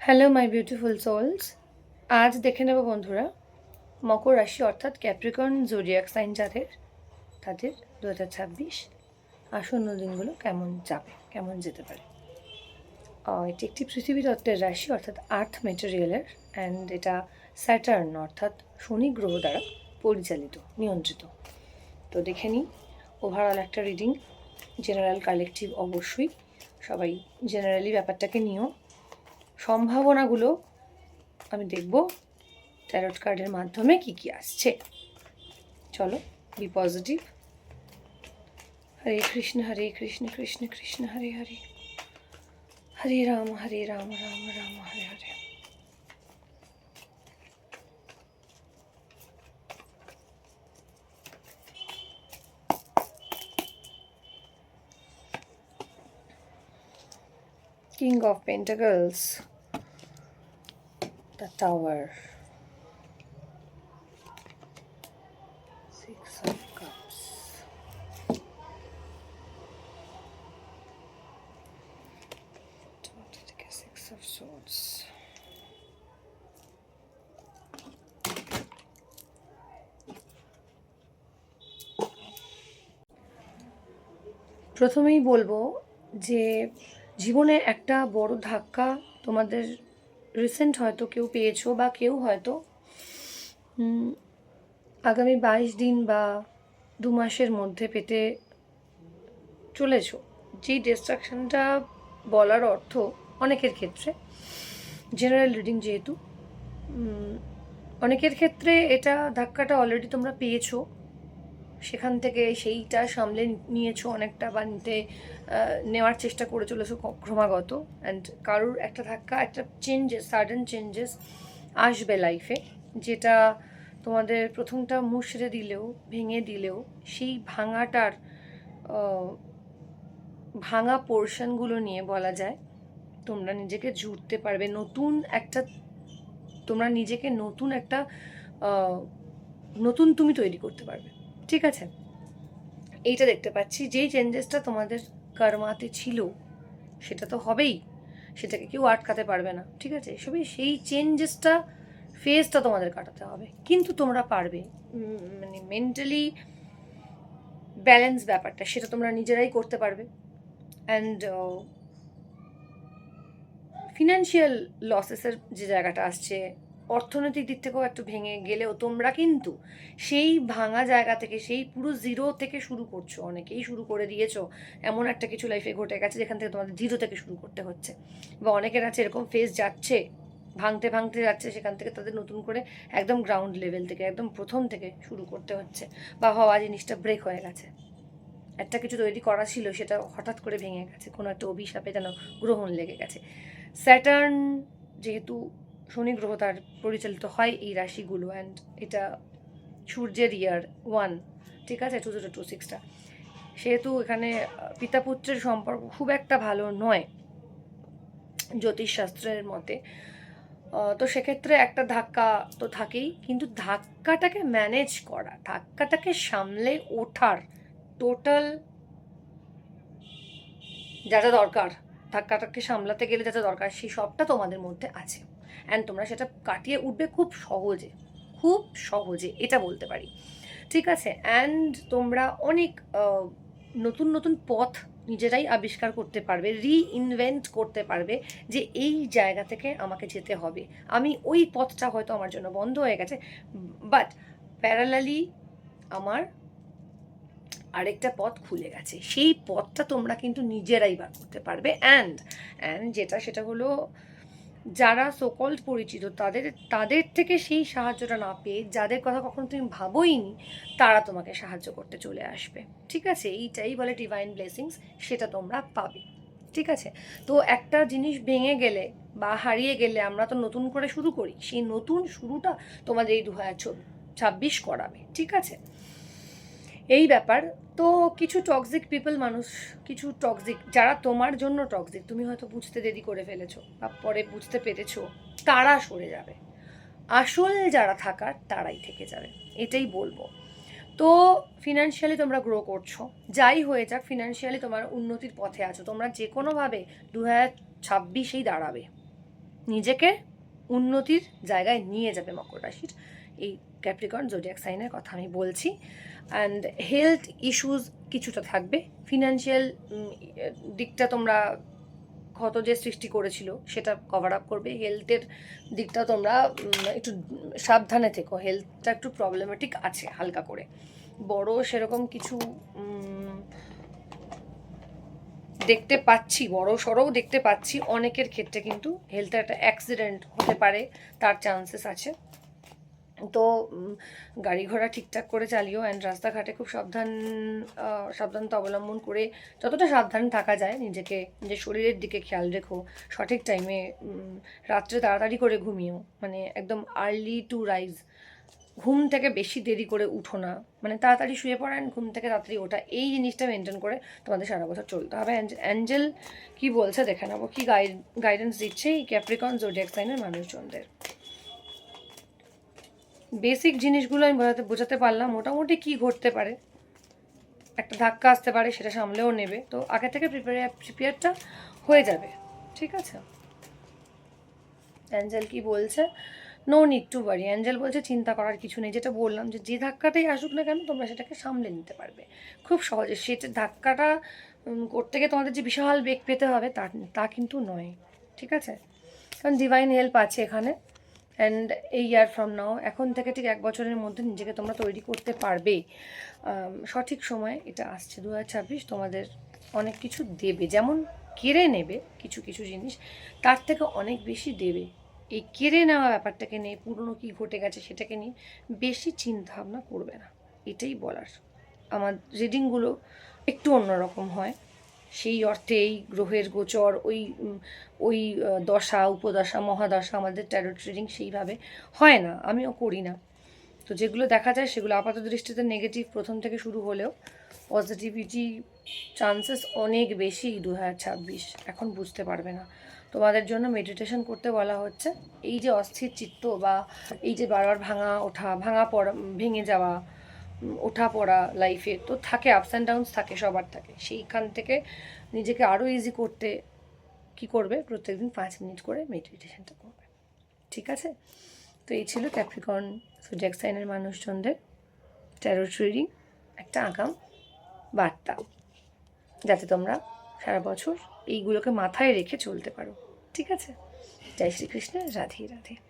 Hello my beautiful sols আজ দেখে নেব বন্ধুরা মকর রাশি অর্থাৎ ক্যাপ্রিকন জোরিয়াক সাইন যাদের, তাদের দু হাজার ছাব্বিশ আসন্ন দিনগুলো কেমন যাবে, কেমন যেতে পারে। এটি একটি পৃথিবী তত্ত্বের রাশি অর্থাৎ আর্থ মেটেরিয়ালের অ্যান্ড এটা স্যাটার্ন অর্থাৎ শনি গ্রহ দ্বারা পরিচালিত, নিয়ন্ত্রিত। তো দেখে নিই ওভারঅল একটা রিডিং জেনারেল কালেকটিভ অবশ্যই সবাই জেনারেলি ব্যাপারটাকে নিয়েও সম্ভাবনাগুলো আমি দেখব ট্যারট কার্ডের মাধ্যমে কি কি আসছে। চলো B positive Hare Krishna Hare Krishna Krishna Krishna Hare Hare. Hare Ram Hare Ram Ram Ram Hare Hare. King of Pentacles, the Tower, Six of Cups, Six of Swords. প্রথমেই বলব যে জীবনে একটা বড় ধাক্কা তোমাদের রিসেন্ট হয়তো কেউ পেয়েছ বা কেউ হয়তো আগামী বাইশ দিন বা দু মাসের মধ্যে পেতে চলেছ। যেই ডিস্ট্রাকশনটা বলার অর্থ অনেকের ক্ষেত্রে জেনারেল রিডিং যেহেতু অনেকের ক্ষেত্রে এটা ধাক্কাটা অলরেডি তোমরা পেয়েছ। সেখান থেকে সেইটা সামলে নিয়েছো অনেকটা বা নিতে নেওয়ার চেষ্টা করে চলেছো ক্রমাগত। অ্যান্ড কারোর একটা ধাক্কা, একটা চেঞ্জেস সাডেন চেঞ্জেস আসবে লাইফে যেটা তোমাদের প্রথমটা মুষড়ে দিলেও, ভেঙে দিলেও, সেই ভাঙাটার ভাঙা পোর্শনগুলো নিয়ে বলা যায়, তোমরা নিজেকে জুড়তে পারবে। নতুন একটা, তোমরা নিজেকে নতুন একটা নতুন তুমি তৈরি করতে পারবে। ঠিক আছে। এইটা দেখতে পাচ্ছি, যেই চেঞ্জেসটা তোমাদের কর্মাতে ছিল, সেটা তো হবেই। সেটাকে কেউ আটকাতে পারবে না, ঠিক আছে? সবই সেই চেঞ্জেসটা ফেজটা তোমাদের কাটাতে হবে। কিন্তু তোমরা পারবে। মানে মেন্টালি ব্যালেন্স ব্যাপারটা, সেটা তোমরা নিজেরাই করতে পারবে। অ্যান্ড ফিনান্সিয়াল লসেসের যে জায়গাটা আসছে অর্থনৈতিক দিক থেকেও একটু ভেঙে গেলেও তোমরা কিন্তু সেই ভাঙা জায়গা থেকে, সেই পুরো জিরো থেকে শুরু করছ। অনেকেই শুরু করে দিয়েছ। এমন একটা কিছু লাইফে ঘটে গেছে যেখান থেকে তোমাদের জিরো থেকে শুরু করতে হচ্ছে। বা অনেকের আছে এরকম ফেস যাচ্ছে, ভাঙতে ভাঙতে যাচ্ছে, সেখান থেকে তাদের নতুন করে একদম গ্রাউন্ড লেভেল থেকে, একদম প্রথম থেকে শুরু করতে হচ্ছে। বা হওয়া জিনিসটা ব্রেক হয়ে গেছে। একটা কিছু তৈরি করা ছিল, সেটা হঠাৎ করে ভেঙে গেছে। কোনো একটা অভিশাপে যেন গ্রহণ লেগে গেছে। স্যাটার্ন যেহেতু শনি গ্রহ তার পরিচালিত হয় এই রাশিগুলো অ্যান্ড এটা সূর্যের ইয়ার ওয়ান ঠিক আছে? Two two. সিক্সটা সেহেতু এখানে আহ, পিতা পুত্রের সম্পর্ক খুব একটা ভালো নয় জ্যোতিষশাস্ত্রের মতে। তো সেক্ষেত্রে একটা ধাক্কা তো থাকেই কিন্তু ধাক্কাটাকে ম্যানেজ করা ধাক্কাটাকে সামলে ওঠার টোটাল যা যা দরকার ধাক্কাটাকে সামলাতে গেলে যা যা দরকার সেই সবটা তোমাদের মধ্যে আছে। অ্যান্ড তোমরা সেটা কাটিয়ে উঠবে খুব সহজে খুব সহজে, এটা বলতে পারি। ঠিক আছে? অ্যান্ড তোমরা অনেক নতুন নতুন পথ নিজেরাই আবিষ্কার করতে পারবে রিইনভেন্ট করতে পারবে যে এই জায়গা থেকে আমাকে যেতে হবে। আমি ওই পথটা হয়তো আমার জন্য বন্ধ হয়ে গেছে বাট প্যারালালি আমার আরেকটা পথ খুলে গেছে। সেই পথটা তোমরা কিন্তু নিজেরাই বার করতে পারবে। অ্যান্ড অ্যান্ড যেটা, সেটা হলো যারা সোকল্ড পরিচিত, তাদের তাদের থেকে সেই সাহায্যটা না পেয়ে যাদের কথা কখনো তুমি ভাবোইনি, তারা তোমাকে সাহায্য করতে চলে আসবে। ঠিক আছে? এইটাই বলে ডিভাইন ব্লেসিংস সেটা তোমরা পাবে। ঠিক আছে? তো একটা জিনিস ভেঙে গেলে বা হারিয়ে গেলে আমরা তো নতুন করে শুরু করি। সেই নতুন শুরুটা তোমাদের এই দু হাজার ছাব্বিশ করাবে। ঠিক আছে? এই ব্যাপার। তো কিছু টক্সিক পিপল মানুষ, কিছু টক্সিক যারা তোমার জন্য টক্সিক তুমি হয়তো বুঝতে দেরি করে ফেলেছো বা পরে বুঝতে পেরেছ, তারা সরে যাবে। আসল যারা থাকার, তারাই থেকে যাবে। এটাই বলব। তো ফিনান্সিয়ালি তোমরা গ্রো করছ। যাই হয়ে যাক ফিনান্সিয়ালি তোমার উন্নতির পথে আছো। তোমরা যে কোনোভাবে দু হাজার ছাব্বিশেই দাঁড়াবে। নিজেকে উন্নতির জায়গায় নিয়ে যাবে মকর রাশির। এই ক্যাপ্রিকন জোডিয়াক সাইনের কথা আমি বলছি। অ্যান্ড হেলথ ইস্যুস কিছুটা থাকবে। ফিনান্সিয়াল দিকটা তোমরা ক্ষত যে সৃষ্টি করেছিল, সেটা কভার আপ করবে। হেলথের দিকটা তোমরা একটু সাবধানে থেকো। হেলথটা একটু প্রবলেমেটিক আছে হালকা করে। বড় সেরকম কিছু দেখতে পাচ্ছি, বড় সড়ও দেখতে পাচ্ছি। অনেকের ক্ষেত্রে কিন্তু হেলথে একটা অ্যাক্সিডেন্ট হতে পারে, তার চান্সেস আছে। তো গাড়ি ঘোড়া ঠিকঠাক করে চালিও অ্যান্ড রাস্তাঘাটে খুব সাবধান সাবধানতা অবলম্বন করে যতটা সাবধান থাকা যায় নিজেকে, নিজের শরীরের দিকে খেয়াল রেখো, সঠিক টাইমে রাত্রে তাড়াতাড়ি করে ঘুমিও মানে একদম আর্লি টু রাইজ ঘুম থেকে বেশি দেরি করে উঠো না মানে তাড়াতাড়ি শুয়ে পড়া অ্যান্ড ঘুম থেকে তাড়াতাড়ি ওঠা, এই জিনিসটা মেনটেন করে তোমাদের সারা বছর চলতে হবে। অ্যাঞ্জেল কি বলছে দেখে নেব কি গাইড গাইডেন্স দিচ্ছে এই ক্যাপ্রিকন জোডিয়াক সাইনের মানুষজনদের। বেসিক জিনিসগুলো আমি বোঝাতে বোঝাতে পারলাম, মোটামুটি কি ঘটতে পারে। একটা ধাক্কা আসতে পারে, সেটা সামলেও নেবে। তো আগে থেকে প্রিপেয়ার প্রিপেয়ারটা হয়ে যাবে, ঠিক আছে? অ্যাঞ্জেল কি বলছে? নো নিড টু বাড়ি অ্যাঞ্জেল বলছে, চিন্তা করার কিছু নেই। যেটা বললাম যে যে ধাক্কাটাই আসুক না কেন, তোমরা সেটাকে সামলে নিতে পারবে। খুব সহজে সেটা ধাক্কাটা করতে গিয়ে তোমাদের যে বিশাল বেগ পেতে হবে তা তা কিন্তু নয়, ঠিক আছে? কারণ ডিভাইন হেল্প আছে এখানে। অ্যান্ড এই ইয়ার ফ্রম নাও এখন থেকে ঠিক এক বছরের মধ্যে নিজেকে তোমরা তৈরি করতে পারবে। সঠিক সময় এটা আসছে দু হাজার ছাব্বিশ, তোমাদের অনেক কিছু দেবে। যেমন কেড়ে নেবে কিছু কিছু জিনিস, তার থেকে অনেক বেশি দেবে। এই কেড়ে নেওয়া ব্যাপারটাকে নিয়ে, পুরনো কী ঘটে গেছে সেটাকে নিয়ে বেশি চিন্তা ভাবনা করবে না। এটাই বলার। আমার রিডিংগুলো একটু অন্যরকম হয়। সেই অর্থে এই গ্রহের গোচর, ওই ওই দশা, উপদশা, মহাদশা আমাদের ট্যারোট রিডিং সেইভাবে হয় না, আমিও করি না। তো যেগুলো দেখা যায় সেগুলো আপাত দৃষ্টিতে নেগেটিভ প্রথম থেকে শুরু হলেও পজিটিভিটি চান্সেস অনেক বেশি দু ছাব্বিশ, এখন বুঝতে পারবে না। তোমাদের জন্য মেডিটেশন করতে বলা হচ্ছে, এই যে অস্থির চিত্ত বা এই যে বারবার ভাঙা ওঠা, ভাঙা পড়া ভেঙে যাওয়া ওঠা পড়া লাইফে তো থাকে আপস অ্যান্ড ডাউনস থাকে, সবার থাকে। সেইখান থেকে নিজেকে আরও ইজি করতে কি করবে? প্রত্যেকদিন পাঁচ মিনিট করে মেডিটেশনটা করবে। ঠিক আছে? তো এই ছিল ক্যাপ্রিকন সুজাক সাইনের মানুষজনদের ট্যারোট রিডিং একটা আগাম বার্তা। যাতে তোমরা সারা বছর এইগুলোকে মাথায় রেখে চলতে পারো। ঠিক আছে? জয় শ্রীকৃষ্ণ, রাধে রাধে।